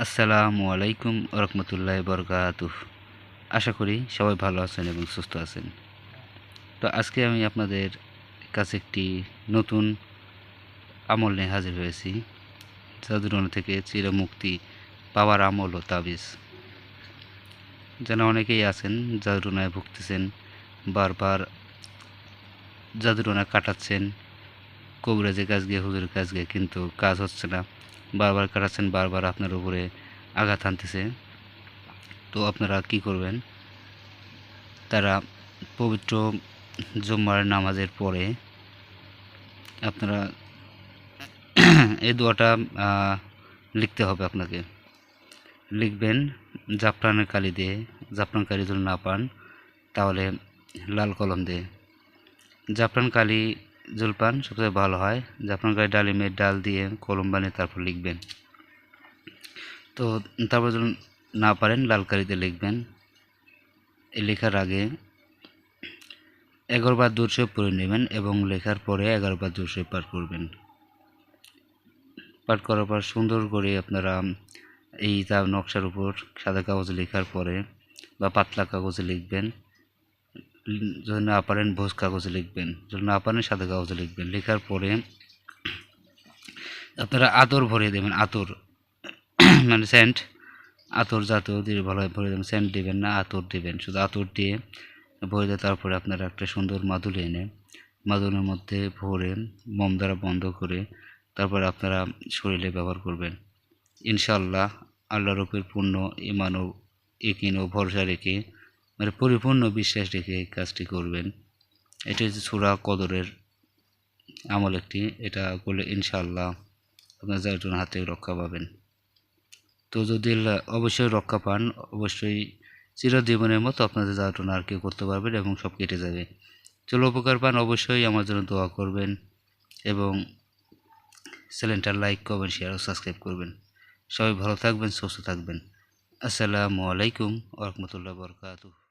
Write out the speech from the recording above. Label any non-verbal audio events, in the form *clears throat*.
আসসালামু আলাইকুম রহমতুল্লাহ বরকাতুহ। আশা করি সবাই ভালো আছেন এবং সুস্থ আছেন। তো আজকে আমি আপনাদের কাছে একটি নতুন আমল নিয়ে হাজির হয়েছি। জাদুরনা থেকে চিরমুক্তি পাওয়ার আমল ও তাবিজ। যেন অনেকেই আছেন, জাদুরনায় ভুগতেছেন, বারবার জাদুরনা কাটাচ্ছেন কবিরাজের কাজ গিয়ে হুজুরের কাজ গিয়ে কিন্তু কাজ হচ্ছে না। বারবার কাটাচ্ছেন, বারবার আপনার উপরে আঘাত আনতেছে তো আপনারা কি করবেন? তারা পবিত্র জুম্মার নামাজের পরে আপনারা *clears throat* এই দোয়াটা লিখতে হবে আপনাকে। লিখবেন, জাফরানের কালি দিয়ে জাফরান কালি যদি না পান, তাহলে লাল কলম দিয়ে জাফরান কালি জুলপান সবচেয়ে ভালো হয় জাফরান কালি ডালিমের ডাল দিয়ে কলম বানিয়ে তারপর লিখবেন। তো তারপর যদি না পারেন লাল কালিতে লিখবেন লেখার আগে এগারোবার দুশো পড়ে নেবেন এবং লেখার পরে এগারোবার দুশো পাঠ করবেন। পাঠ করার পর সুন্দর করে আপনারা এই তার নকশার উপর সাদা কাগজে লেখার পরে বা পাতলা কাগজে লিখবেন। যদি না পারেন ভোজ কাগজে লিখবেন যদি না পারেন সাদা কাগজে লিখবেন। লেখার পরে আপনারা আতর ভরিয়ে দেবেন, আতর। *clears throat* মানে সেন্ট আতর জাতীয় দিয়ে ভালো ভরে দেবেন। সেন্ট দেবেন না, আতর দেবেন। শুধু আতর দিয়ে ভরে দিয়ে তারপরে আপনারা একটা সুন্দর মাদুলি এনে মাদুলের মধ্যে ভরে মোম দ্বারা বন্ধ করে তারপরে আপনারা শরীরে ব্যবহার করবেন। ইনশাল্লাহ আল্লাহ উপর পূর্ণ ইমান ও ইকিন ও ভরসা রেখে মানে পরিপূর্ণ বিশ্বাস রেখে এই কাজটি করবেন। এটি হচ্ছে সুরা কদরের আমল একটি। এটা করলে ইনশাল্লাহ আপনার জায়গাটার হাতে রক্ষা পাবেন। তো যদি অবশ্যই রক্ষা পান, অবশ্যই চিরজীবনের মতো আপনাদের জ্বালাতনা আর কেউ করতে পারবেন এবং সব কেটে যাবে। চলো উপকার পান, অবশ্যই আমার জন্য দোয়া করবেন এবং চ্যানেলটা লাইক করবেন শেয়ার ও সাবস্ক্রাইব করবেন। সবাই ভালো থাকবেন, সুস্থ থাকবেন। আসসালামু আলাইকুম ওরহমতুল্লাহ বরকাতুহ।